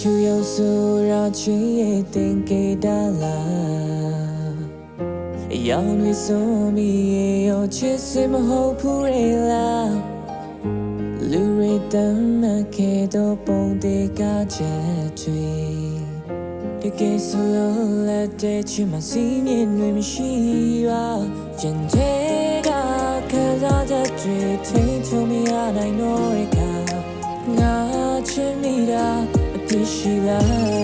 ဆိုရချီရဲ့တင်ကေတာလာအယောင်တွေဆုံးမိရဲ့ရောချစ်စမဟုတ်ဘူးရေလားလူရိတမ်းမခဲတော့ပုံတေကချက်ချွေတကယ်ဆိုလို့လက်တဲ့ချင်မစီးမြင်တွေမရှိပါကျန်တဲ့ကခံစားချက်တွေထိန်ချုံမရနိုင်တော့ အပြ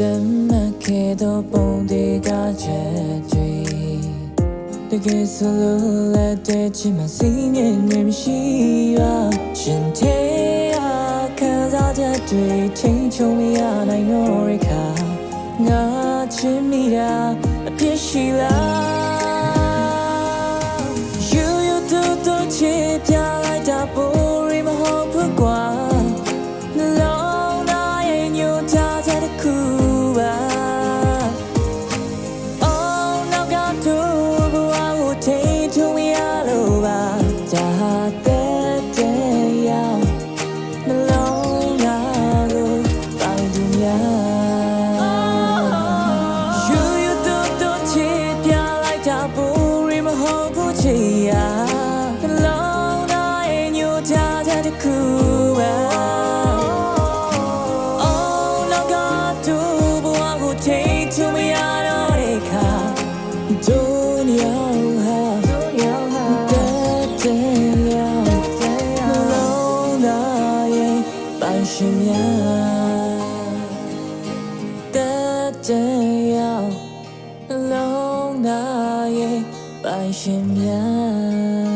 တမ်းမခဲတော့ပုံတွေကချက်တွေတကယ်ဆိုလို့လက်တဲ့ချင်မစီးမြင်နေမရှိပါရှင်သေးအခန်းစားချက်တွေချင်းချုံမရနိုင်တော့ရခါငါချင်မိတာအပြစ်ရှိလား You you do do ချစ်ပြ do ရှင်များတကြံရောက်လုံးနာရဲ့ပိုင်ရှင်များ